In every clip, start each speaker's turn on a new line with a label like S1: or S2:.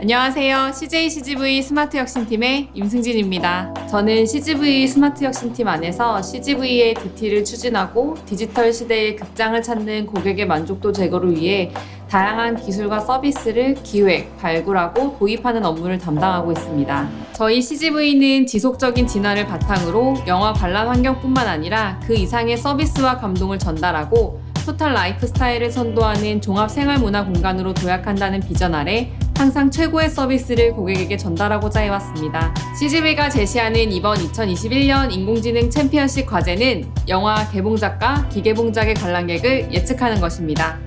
S1: 안녕하세요. CJ CGV 스마트 혁신팀의 임승진입니다. 저는 CGV 스마트 혁신팀 안에서 CGV의 DT를 추진하고 디지털 시대의 극장을 찾는 고객의 만족도 제고를 위해 다양한 기술과 서비스를 기획, 발굴하고 도입하는 업무를 담당하고 있습니다. 저희 CGV는 지속적인 진화를 바탕으로 영화 관람 환경뿐만 아니라 그 이상의 서비스와 감동을 전달하고 토탈 라이프 스타일을 선도하는 종합 생활 문화 공간으로 도약한다는 비전 아래 항상 최고의 서비스를 고객에게 전달하고자 해왔습니다. CGV가 제시하는 이번 2021년 인공지능 챔피언십 과제는 영화 개봉작과 기개봉작의 관람객을 예측하는 것입니다.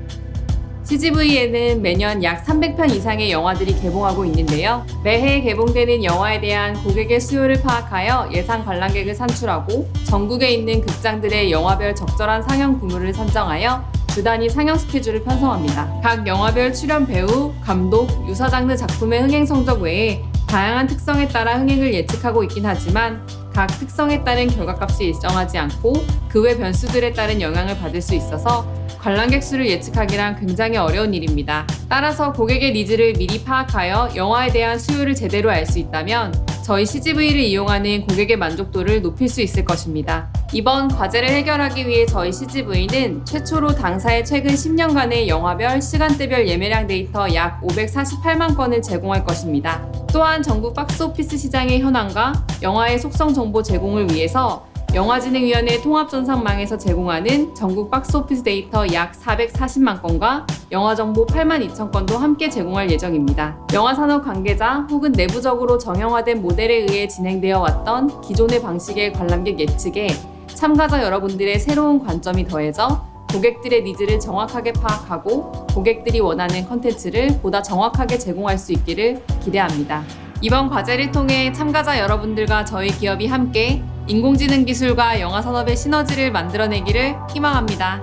S1: CGV에는 매년 약 300편 이상의 영화들이 개봉하고 있는데요. 매해 개봉되는 영화에 대한 고객의 수요를 파악하여 예상 관람객을 산출하고 전국에 있는 극장들의 영화별 적절한 상영 구물을 선정하여 주 단위 상영 스케줄을 편성합니다. 각 영화별 출연 배우, 감독, 유사 장르 작품의 흥행 성적 외에 다양한 특성에 따라 흥행을 예측하고 있긴 하지만 각 특성에 따른 결과값이 일정하지 않고 그 외 변수들에 따른 영향을 받을 수 있어서 관람객 수를 예측하기란 굉장히 어려운 일입니다. 따라서 고객의 니즈를 미리 파악하여 영화에 대한 수요를 제대로 알 수 있다면 저희 CGV를 이용하는 고객의 만족도를 높일 수 있을 것입니다. 이번 과제를 해결하기 위해 저희 CGV는 최초로 당사의 최근 10년간의 영화별, 시간대별 예매량 데이터 약 548만 건을 제공할 것입니다. 또한 전국 박스오피스 시장의 현황과 영화의 속성 정보 제공을 위해서 영화진흥위원회 통합전산망에서 제공하는 전국 박스오피스 데이터 약 440만 건과 영화 정보 8만 2천 건도 함께 제공할 예정입니다. 영화 산업 관계자 혹은 내부적으로 정형화된 모델에 의해 진행되어 왔던 기존의 방식의 관람객 예측에 참가자 여러분들의 새로운 관점이 더해져 고객들의 니즈를 정확하게 파악하고 고객들이 원하는 컨텐츠를 보다 정확하게 제공할 수 있기를 기대합니다. 이번 과제를 통해 참가자 여러분들과 저희 기업이 함께 인공지능 기술과 영화 산업의 시너지를 만들어내기를 희망합니다.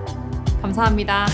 S1: 감사합니다.